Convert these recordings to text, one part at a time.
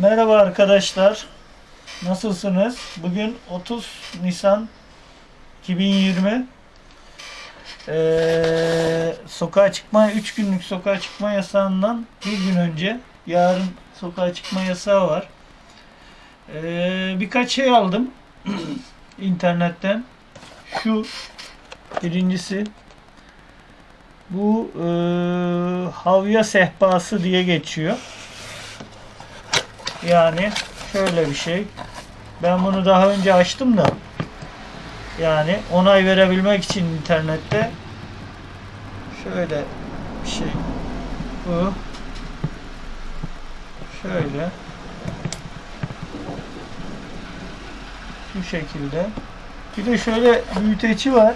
Merhaba arkadaşlar. Nasılsınız? Bugün 30 Nisan 2020. Ee, sokağa çıkma 3 günlük sokağa çıkma yasağından bir gün önce yarın sokağa çıkma yasağı var. Ee, birkaç şey aldım internetten. Şu birincisi bu e, havya sehpası diye geçiyor. Yani şöyle bir şey. Ben bunu daha önce açtım da yani onay verebilmek için internette şöyle bir şey. Bu şöyle şu şekilde. Bir de şöyle büyüteci var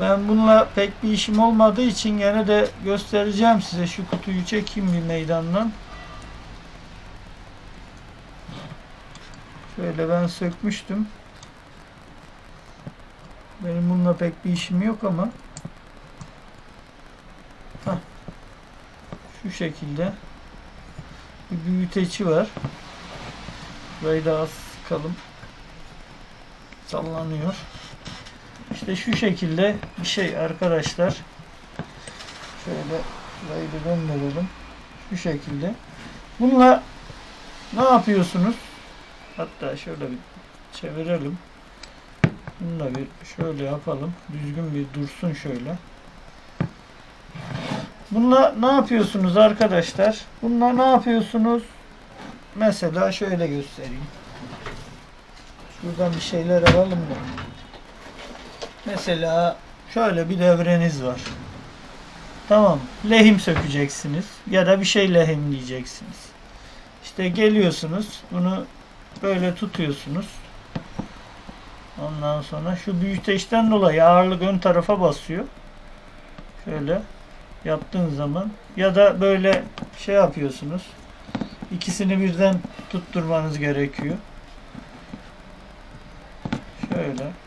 Ben bununla pek bir işim olmadığı için gene de göstereceğim size. Şu kutuyu çekeyim bir meydandan. Şöyle ben sökmüştüm. Benim bununla pek bir işim yok ama. Hah. Şu şekilde. Bir büyüteci var. Burayı da az sıkalım. Sallanıyor. İşte şu şekilde bir şey arkadaşlar. Şöyle şurayı da gönderelim. Şu şekilde. Bununla ne yapıyorsunuz? Hatta şöyle bir çevirelim. Bunu da bir şöyle yapalım. Düzgün bir dursun şöyle. Bununla ne yapıyorsunuz arkadaşlar? Bununla ne yapıyorsunuz? Mesela şöyle göstereyim. Şuradan bir şeyler alalım da. Mesela şöyle bir devreniz var. Tamam. Lehim sökeceksiniz. Ya da bir şey lehimleyeceksiniz. İşte geliyorsunuz. Bunu böyle tutuyorsunuz. Ondan sonra şu büyüteçten dolayı ağırlık ön tarafa basıyor. Şöyle yaptığın zaman ya da böyle şey yapıyorsunuz. İkisini birden tutturmanız gerekiyor. Şöyle.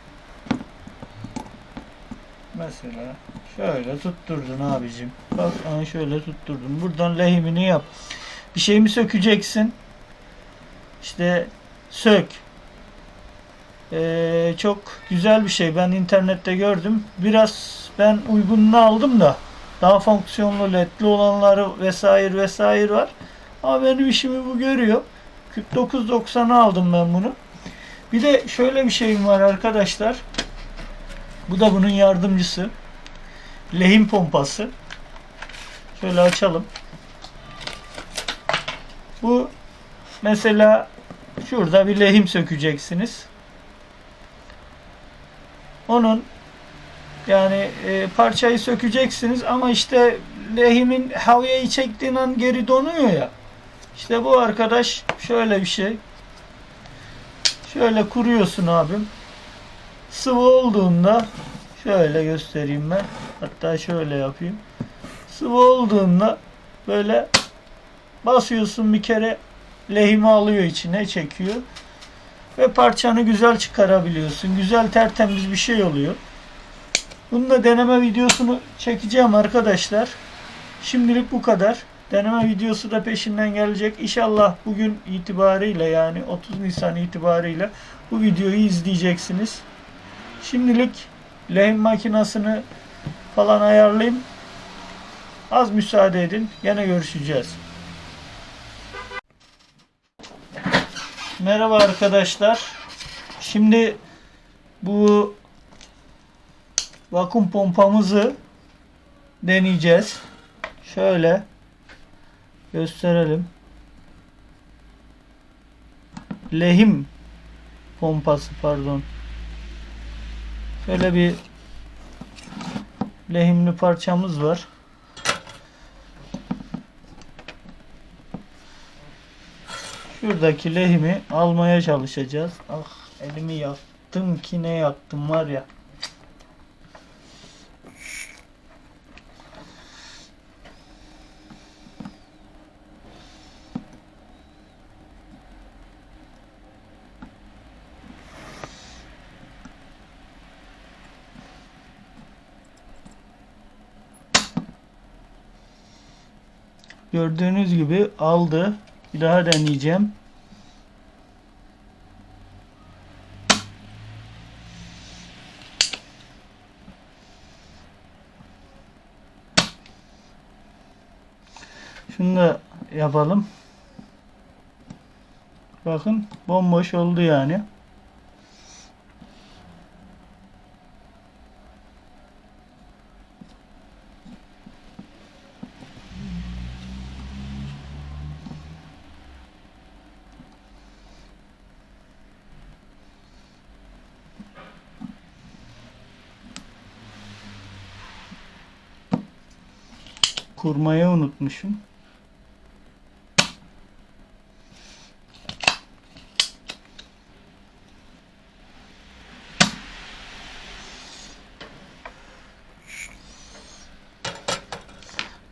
Mesela şöyle tutturdun abicim. Bak aha şöyle tutturdun. Buradan lehimini yap. Bir şey mi sökeceksin? İşte sök. Ee, çok güzel bir şey. Ben internette gördüm. Biraz ben uygununu aldım da daha fonksiyonlu ledli olanları vesaire vesaire var. Ama benim işimi bu görüyor. 49.90'a aldım ben bunu. Bir de şöyle bir şeyim var arkadaşlar. Bu da bunun yardımcısı. Lehim pompası. Şöyle açalım. Bu mesela şurada bir lehim sökeceksiniz. Onun yani e, parçayı sökeceksiniz ama işte lehimin havyayı çektiğin an geri donuyor ya. İşte bu arkadaş şöyle bir şey. Şöyle kuruyorsun abim sıvı olduğunda şöyle göstereyim ben. Hatta şöyle yapayım. Sıvı olduğunda böyle basıyorsun bir kere lehimi alıyor içine çekiyor. Ve parçanı güzel çıkarabiliyorsun. Güzel tertemiz bir şey oluyor. Bunun da deneme videosunu çekeceğim arkadaşlar. Şimdilik bu kadar. Deneme videosu da peşinden gelecek. İnşallah bugün itibariyle yani 30 Nisan itibariyle bu videoyu izleyeceksiniz. Şimdilik lehim makinasını falan ayarlayayım. Az müsaade edin. Gene görüşeceğiz. Merhaba arkadaşlar. Şimdi bu vakum pompamızı deneyeceğiz. Şöyle gösterelim. Lehim pompası pardon. Şöyle bir lehimli parçamız var. Şuradaki lehimi almaya çalışacağız. Ah elimi yaktım ki ne yaktım var ya. Gördüğünüz gibi aldı. Bir daha deneyeceğim. Şunu da yapalım. Bakın bomboş oldu yani. Kurmayı unutmuşum.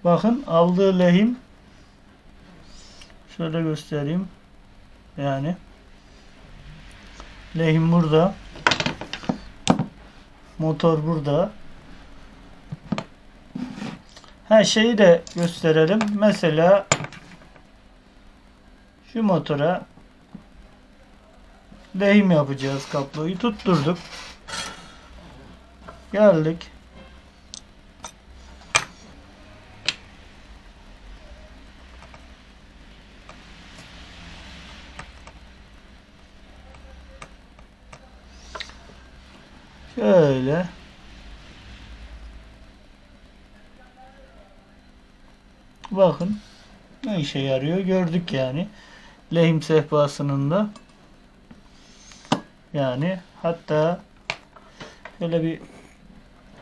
Bakın aldığı lehim şöyle göstereyim. Yani lehim burada. Motor burada. Her şeyi de gösterelim. Mesela şu motora lehim yapacağız kabloyu. Tutturduk. Geldik. Şöyle. Bakın ne işe yarıyor gördük yani. Lehim sehpasının da yani hatta şöyle bir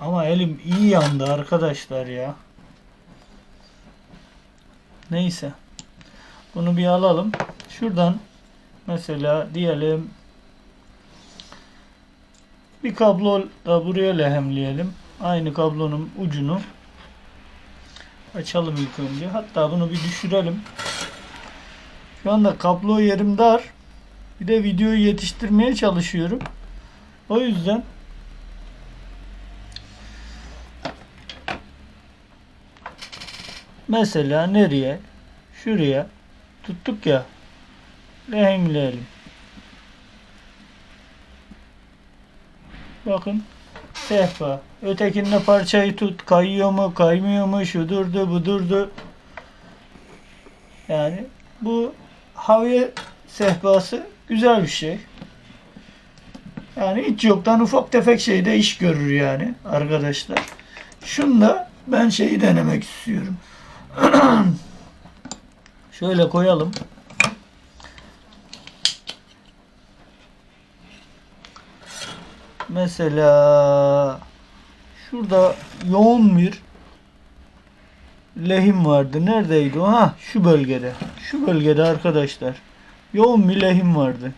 ama elim iyi yandı arkadaşlar ya. Neyse. Bunu bir alalım. Şuradan mesela diyelim bir kablo da buraya lehemleyelim. Aynı kablonun ucunu açalım ilk önce. Hatta bunu bir düşürelim. Şu anda kablo yerim dar. Bir de videoyu yetiştirmeye çalışıyorum. O yüzden mesela nereye? Şuraya tuttuk ya. Lehimleyelim. Bakın sehpa. Ötekinde parçayı tut. Kayıyor mu, kaymıyor mu, şudurdu, budurdu. Yani bu havya sehpası güzel bir şey. Yani hiç yoktan ufak tefek şeyde iş görür yani arkadaşlar. Şunda ben şeyi denemek istiyorum. Şöyle koyalım. Mesela şurada yoğun bir lehim vardı. Neredeydi o? Ha, şu bölgede. Şu bölgede arkadaşlar. Yoğun bir lehim vardı.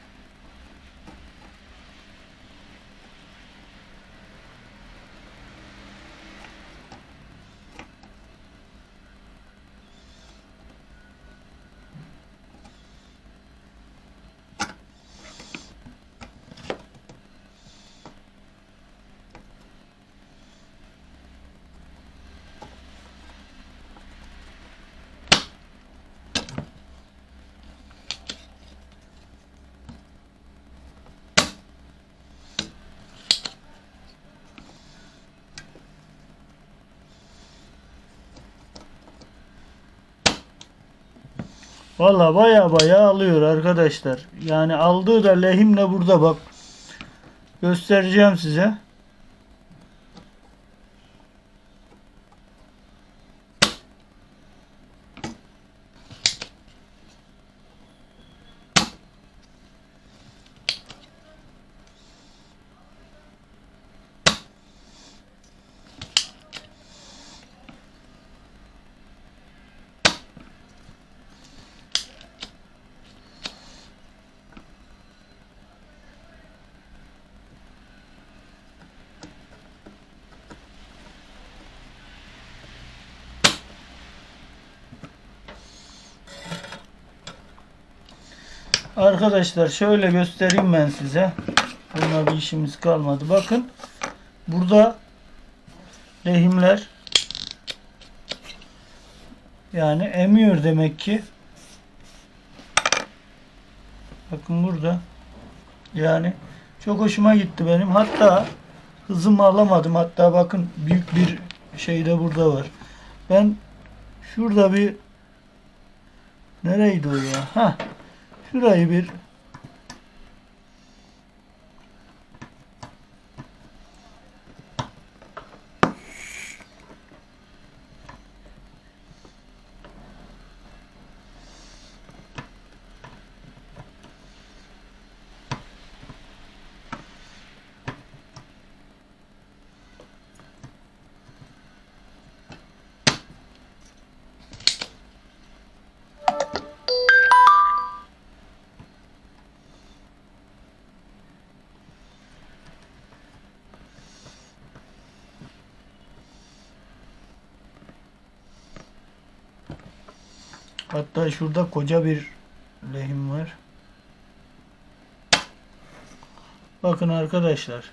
Valla baya baya alıyor arkadaşlar. Yani aldığı da lehimle burada bak. Göstereceğim size. Arkadaşlar şöyle göstereyim ben size. Bununla bir işimiz kalmadı. Bakın. Burada lehimler Yani emiyor demek ki. Bakın burada. Yani çok hoşuma gitti benim. Hatta hızımı alamadım. Hatta bakın büyük bir şey de burada var. Ben şurada bir nereydi o ya? Ha. Şurayı bir Hatta şurada koca bir lehim var. Bakın arkadaşlar.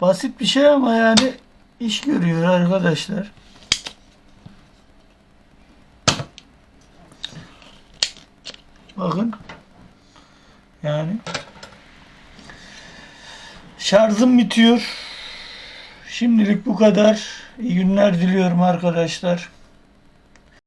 Basit bir şey ama yani iş görüyor arkadaşlar. Bakın. Yani şarjım bitiyor. Şimdilik bu kadar. İyi günler diliyorum arkadaşlar.